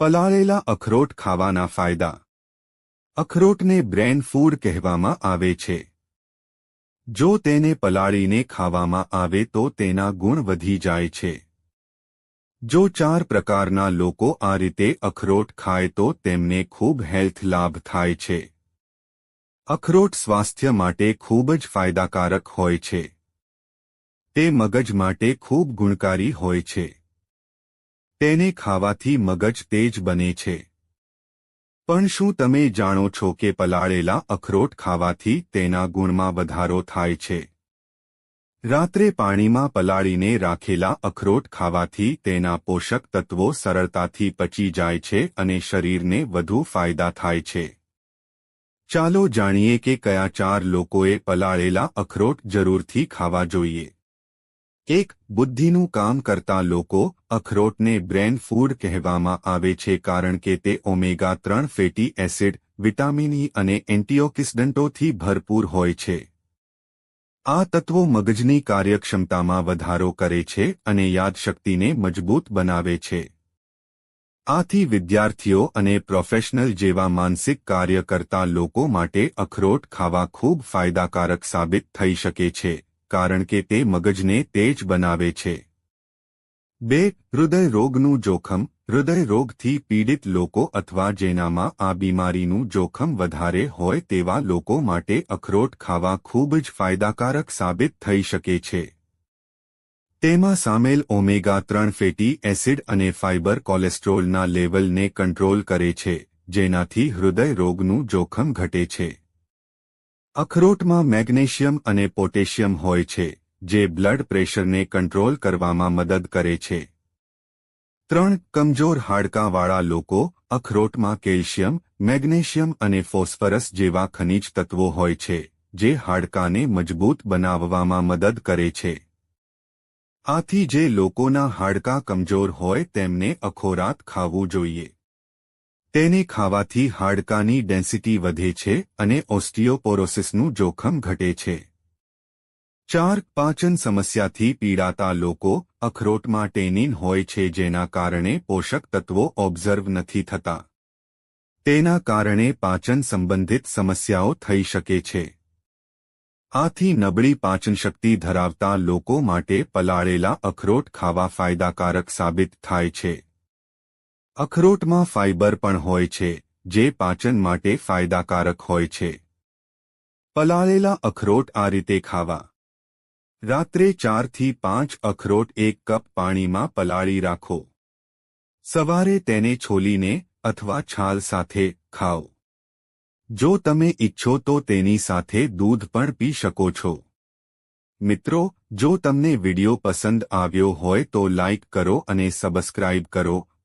પલાળેલા અખરોટ ખાવાના ફાયદા. અખરોટને brain food કહેવામાં આવે છે. જો તેને પલાળીને ખાવામાં આવે તો તેના ગુણ વધી જાય છે. જો ચાર પ્રકારના લોકો આ રીતે અખરોટ ખાય તો તેમને ખૂબ હેલ્થ લાભ થાય છે. અખરોટ સ્વાસ્થ્ય માટે ખૂબ જ ફાયદાકારક હોય છે. તે મગજ માટે ખૂબ ગુણકારી હોય છે. તેને ખાવાથી મગજ તેજ બને છે. પણ શું તમે જાણો છો કે પલાળેલા અખરોટ ખાવાથી તેના ગુણમાં વધારો થાય છે? રાત્રે પાણીમાં પલાળીને રાખેલા અખરોટ ખાવાથી તેના પોષક તત્વો સરળતાથી પચી જાય છે અને શરીરને વધુ ફાયદા થાય છે. ચાલો જાણીએ કે કયા ચાર લોકોએ પલાળેલા અખરોટ જરૂરથી ખાવા જોઈએ. એક બુદ્ધિનું કામ કરતા લોકો અખરોટને બ્રેન ફૂડ કહેવામાં આવે છે કારણ કે તે ઓમેગા ત્રણ ફેટી એસિડ, વિટામિન ઇ અને એન્ટીઓક્સિડન્ટોથી ભરપૂર હોય છે. આ તત્વો મગજની કાર્યક્ષમતામાં વધારો કરે છે અને યાદશક્તિને મજબૂત બનાવે છે. આથી વિદ્યાર્થીઓ અને પ્રોફેશનલ જેવા માનસિક કાર્ય કરતા લોકો માટે અખરોટ ખાવા ખૂબ ફાયદાકારક સાબિત થઈ શકે છે. કારણ કે તે મગજને તેજ બનાવે છે. બે, હૃદય રોગનું જોખમ. હૃદય રોગથી પીડિત લોકો અથવા જેનામાં આ બીમારીનું જોખમ વધારે હોય તેવા લોકો માટે અખરોટ ખાવા ખૂબ જ ફાયદાકારક સાબિત થઈ શકે છે. તેમાં સામેલ ઓમેગા ત્રણ ફેટી એસિડ અને ફાઇબર કોલેસ્ટ્રોલના લેવલને કંટ્રોલ કરે છે, જેનાથી હૃદય રોગનું જોખમ ઘટે છે. અખરોટમાં મેગ્નેશિયમ અને પોટેશિયમ હોય છે, જે બ્લડ પ્રેશરને કંટ્રોલ કરવામાં મદદ કરે છે. ત્રણ કમજોર હાડકાંવાળા લોકો, અખરોટમાં કેલ્શિયમ, મેગ્નેશિયમ અને ફોસ્ફરસ જેવા ખનિજ તત્વો હોય છે, જે હાડકાને મજબૂત બનાવવામાં મદદ કરે છે. આથી જે લોકોના હાડકાં કમજોર હોય તેમને અખોરાત ખાવું જોઈએ. તેને ખાવાથી હાડકાની ડેન્સિટી વધે છે અને ઓસ્ટિયોપોરોસિસનું જોખમ ઘટે છે. ચાર પાચન સમસ્યાથી પીડાતા લોકો અખરોટમાં ટેનિન હોય છે જેના કારણે પોષક તત્વો ઓબ્ઝર્વ નથી થતા. તેના કારણે પાચન સંબંધિત સમસ્યાઓ થઈ શકે છે. આથી નબળી પાચનશક્તિ ધરાવતા લોકો માટે પલાળેલા અખરોટ ખાવા ફાયદાકારક સાબિત થાય છે. અખરોટમાં ફાઇબર પણ હોય છે, જે પાચન માટે ફાયદાકારક હોય છે. પલાળેલા અખરોટ આ રીતે ખાવા. રાત્રે ચારથી પાંચ અખરોટ એક કપ પાણીમાં પલાળી રાખો. સવારે તેને છોલીને અથવા છાલ સાથે ખાઓ. જો તમે ઇચ્છો તો તેની સાથે દૂધ પણ પી શકો છો. મિત્રો, જો તમને વિડિયો પસંદ આવ્યો હોય તો લાઇક કરો અને સબસ્ક્રાઇબ કરો